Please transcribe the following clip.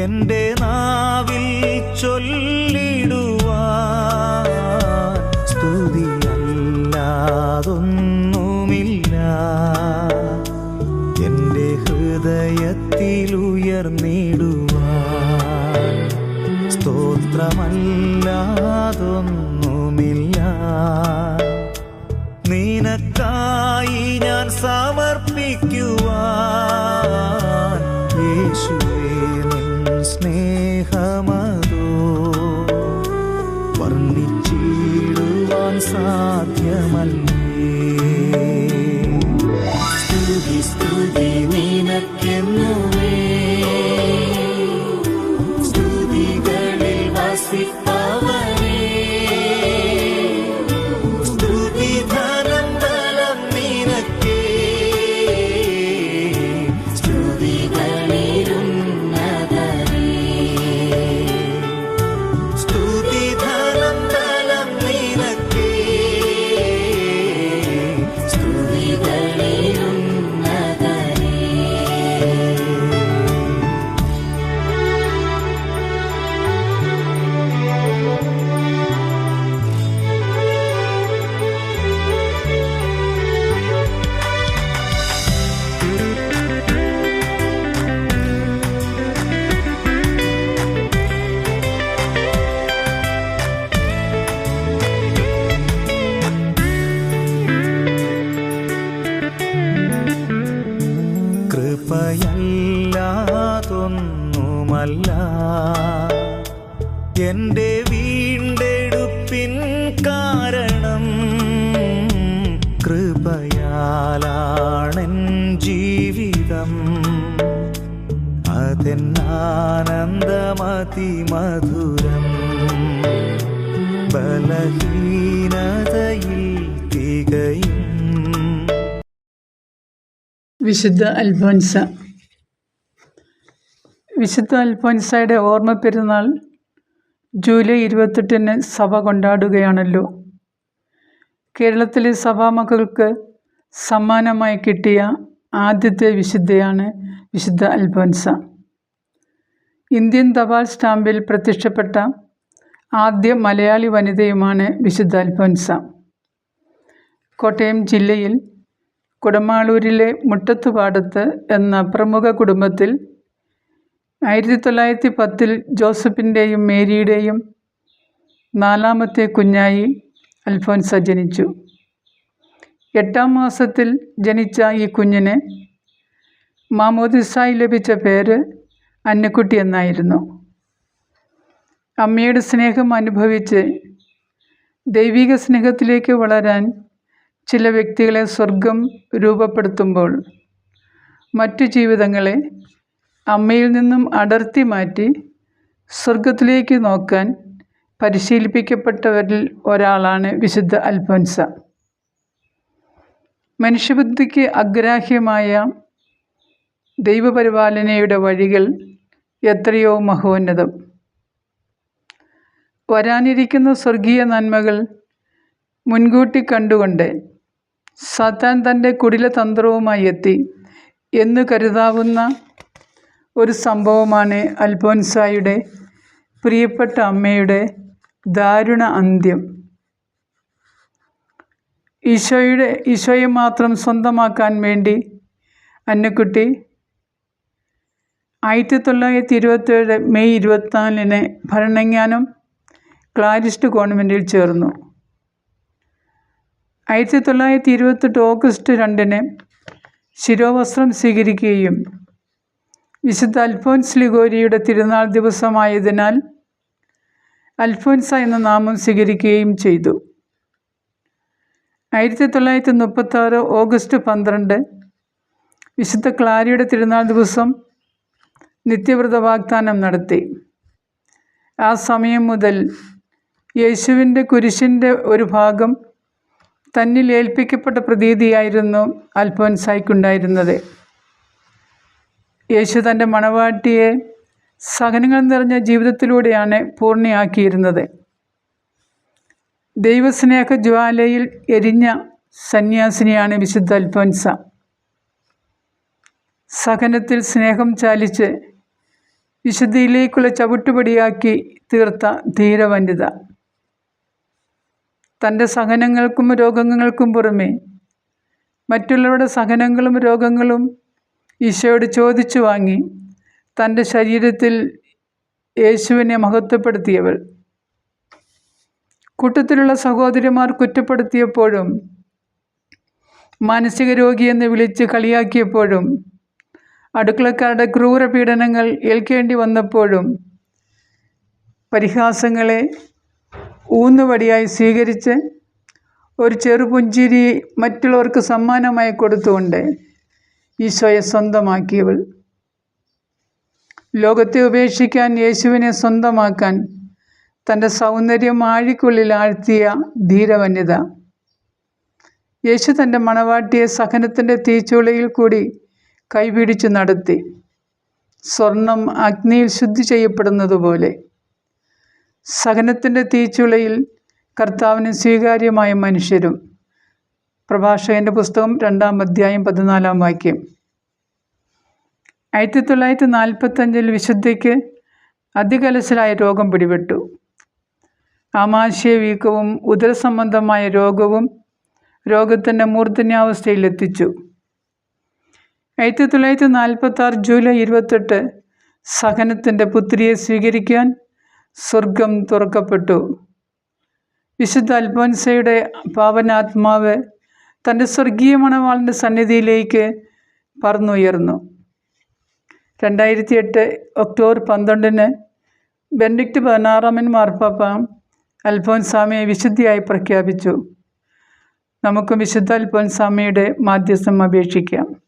എന്റെ നാവിൽ ചൊല്ലിടുവാൻ സ്തുതിയല്ലാതൊന്നുമില്ല. എന്റെ ഹൃദയത്തിൽ ഉയർന്നിടുവാൻ സ്തോത്രമല്ലാതൊന്നുമില്ല. നിനക്കായി ഞാൻ സമർപ്പിക്കുവാൻ യേശുവേ സ്നേഹമതോ വർണിച്ചിടുവാൻ സാധ്യമല്ലേ. കൃപയല്ലാതൊന്നുമല്ല എന്റെ വീണ്ടെടുപ്പിൻ കാരണം കൃപയാലാണെൻ ജീവിതം. അതെന്നാനന്ദമതി മധുരം ബലഹീനതയിൽ തികയും. വിശുദ്ധ അൽഫോൻസ വിശുദ്ധ അൽഫോൻസയുടെ ഓർമ്മ പെരുന്നാൾ ജൂലൈ ഇരുപത്തെട്ടിന് സഭ കൊണ്ടാടുകയാണല്ലോ. കേരളത്തിലെ സഭാമക്കൾക്ക് സമ്മാനമായി കിട്ടിയ ആദ്യത്തെ വിശുദ്ധയാണ് വിശുദ്ധ അൽഫോൻസ. ഇന്ത്യൻ തപാൽ സ്റ്റാമ്പിൽ പ്രത്യക്ഷപ്പെട്ട ആദ്യ മലയാളി വനിതയുമാണ് വിശുദ്ധ അൽഫോൻസ. കോട്ടയം ജില്ലയിൽ കുടമാളൂരിലെ മുട്ടത്തുപാടത്ത് എന്ന പ്രമുഖ കുടുംബത്തിൽ ആയിരത്തി തൊള്ളായിരത്തി പത്തിൽ ജോസഫിന്റെയും മേരിയുടെയും നാലാമത്തെ കുഞ്ഞായി അൽഫോൻസ ജനിച്ചു. എട്ടാം മാസത്തിൽ ജനിച്ച ഈ കുഞ്ഞിന് മാമോദിസായി ലഭിച്ച പേര് അന്നക്കുട്ടി എന്നായിരുന്നു. അമ്മയുടെ സ്നേഹം അനുഭവിച്ച് ദൈവിക സ്നേഹത്തിലേക്ക് വളരാൻ ചില വ്യക്തികളെ സ്വർഗം രൂപപ്പെടുത്തുമ്പോൾ മറ്റു ജീവിതങ്ങളെ അമ്മയിൽ നിന്നും അടർത്തി മാറ്റി സ്വർഗത്തിലേക്ക് നോക്കാൻ പരിശീലിപ്പിക്കപ്പെട്ടവരിൽ ഒരാളാണ് വിശുദ്ധ അൽഫോൻസ. മനുഷ്യബുദ്ധിക്ക് അഗ്രാഹ്യമായ ദൈവപരിപാലനയുടെ വഴികൾ എത്രയോ മഹോന്നതം. വരാനിരിക്കുന്ന സ്വർഗീയ നന്മകൾ മുൻകൂട്ടി കണ്ടുകൊണ്ട് സാത്താൻ തന്റെ കുടിലതന്ത്രവുമായി എത്തി എന്ന് കരുതാവുന്ന ഒരു സംഭവമാണ് അൽഫോൻസായുടെ പ്രിയപ്പെട്ട അമ്മയുടെ ദാരുണ അന്ത്യം. ഈശോയുടെ ഈശോയെ മാത്രം സ്വന്തമാക്കാൻ വേണ്ടി അന്നക്കുട്ടി ആയിരത്തി തൊള്ളായിരത്തി ഇരുപത്തേഴ് മെയ് ഇരുപത്തിനാലിന് ഭരണങ്ങാനം ക്ലാരിസ്റ്റ് കോൺവെന്റിൽ ചേർന്നു. ആയിരത്തി തൊള്ളായിരത്തി ഇരുപത്തെട്ട് ഓഗസ്റ്റ് രണ്ടിന് ശിരോവസ്ത്രം സ്വീകരിക്കുകയും വിശുദ്ധ അൽഫോൻസ് ലിഗോരിയുടെ തിരുനാൾ ദിവസമായതിനാൽ അൽഫോൻസ എന്ന നാമം സ്വീകരിക്കുകയും ചെയ്തു. ആയിരത്തി തൊള്ളായിരത്തി മുപ്പത്തി ആറ് ഓഗസ്റ്റ് പന്ത്രണ്ട് വിശുദ്ധ ക്ലാരിയുടെ തിരുനാൾ ദിവസം നിത്യവ്രത വാഗ്ദാനം നടത്തി. ആ സമയം മുതൽ യേശുവിന്റെ കുരിശിന്റെ ഒരു ഭാഗം തന്നിൽ ഏൽപ്പിക്കപ്പെട്ട പ്രതീതിയായിരുന്നു അൽഫോൻസായ്ക്കുണ്ടായിരുന്നത്. യേശു തന്റെ മണവാട്ടിയെ സഹനങ്ങൾ നിറഞ്ഞ ജീവിതത്തിലൂടെയാണ് പൂർണയാക്കിയിരുന്നത് ദൈവസ്നേഹ ജ്വാലയിൽ എരിഞ്ഞ സന്യാസിനിയാണ് വിശുദ്ധ അൽഫോൻസ. സഹനത്തിൽ സ്നേഹം ചാലിച്ച് വിശുദ്ധിയിലേക്കുള്ള ചവിട്ടുപടിയാക്കി തീർത്ത ധീരവനിത. തന്റെ സഹനങ്ങൾക്കും രോഗങ്ങൾക്കും പുറമെ മറ്റുള്ളവരുടെ സഹനങ്ങളും രോഗങ്ങളും ഈശോയോട് ചോദിച്ചു വാങ്ങി തന്റെ ശരീരത്തിൽ യേശുവിനെ മഹത്വപ്പെടുത്തിയവൾ. കൂട്ടത്തിലുള്ള സഹോദരിമാർ കുറ്റപ്പെടുത്തിയപ്പോഴും മാനസിക രോഗിയെന്ന് വിളിച്ച് കളിയാക്കിയപ്പോഴും അടുക്കളക്കാരുടെ ക്രൂര പീഡനങ്ങൾ ഏൽക്കേണ്ടി വന്നപ്പോഴും പരിഹാസങ്ങളെ ഊന്നുവടിയായി സ്വീകരിച്ച് ഒരു ചെറുപുഞ്ചിരി മറ്റുള്ളവർക്ക് സമ്മാനമായി കൊടുത്തുകൊണ്ട് ഈശോയെ സ്വന്തമാക്കിയവൾ. ലോകത്തെ ഉപേക്ഷിക്കാൻ യേശുവിനെ സ്വന്തമാക്കാൻ തന്റെ സൗന്ദര്യം ആഴിക്കുള്ളിൽ ആഴ്ത്തിയ ധീരവന്യത യേശു തന്റെ മണവാട്ടിയെ സഹനത്തിന്റെ തീച്ചുളയിൽ കൂടി കൈപിടിച്ചു നടത്തി. സ്വർണം അഗ്നിയിൽ ശുദ്ധി ചെയ്യപ്പെടുന്നത് പോലെ സഹനത്തിന്റെ തീച്ചുളയിൽ കർത്താവിന് സ്വീകാര്യമായ മനുഷ്യരും പ്രഭാഷകന്റെ പുസ്തകം രണ്ടാം അധ്യായം പതിനാലാം വാക്യം. ആയിരത്തി തൊള്ളായിരത്തി നാൽപ്പത്തഞ്ചിൽ വിശുദ്ധയ്ക്ക് അതികലശലായ രോഗം പിടിപെട്ടു. ആമാശയ വീക്കവും ഉദരസംബന്ധമായ രോഗവും രോഗത്തിന്റെ മൂർധന്യാവസ്ഥയിലെത്തിച്ചു. ആയിരത്തി തൊള്ളായിരത്തി നാൽപ്പത്തി ആറ് ജൂലൈ ഇരുപത്തെട്ട് സഹനത്തിന്റെ പുത്രിയെ സ്വീകരിക്കാൻ സ്വർഗം തുറക്കപ്പെട്ടു. വിശുദ്ധ അൽഫോൻസയുടെ പാവനാത്മാവ് തന്റെ സ്വർഗീയ മണവാളിന്റെ സന്നിധിയിലേക്ക് പറന്നുയർന്നു. രണ്ടായിരത്തി എട്ട് ഒക്ടോബർ പന്ത്രണ്ടിന് ബെൻഡിക്ട് പതിനാറാമൻ മാർപ്പാപ്പ അൽഫോൻസാമയെ വിശുദ്ധിയായി പ്രഖ്യാപിച്ചു. നമുക്ക് വിശുദ്ധ അൽഫോൻസാമയുടെ മാധ്യസ്ഥം അപേക്ഷിക്കാം.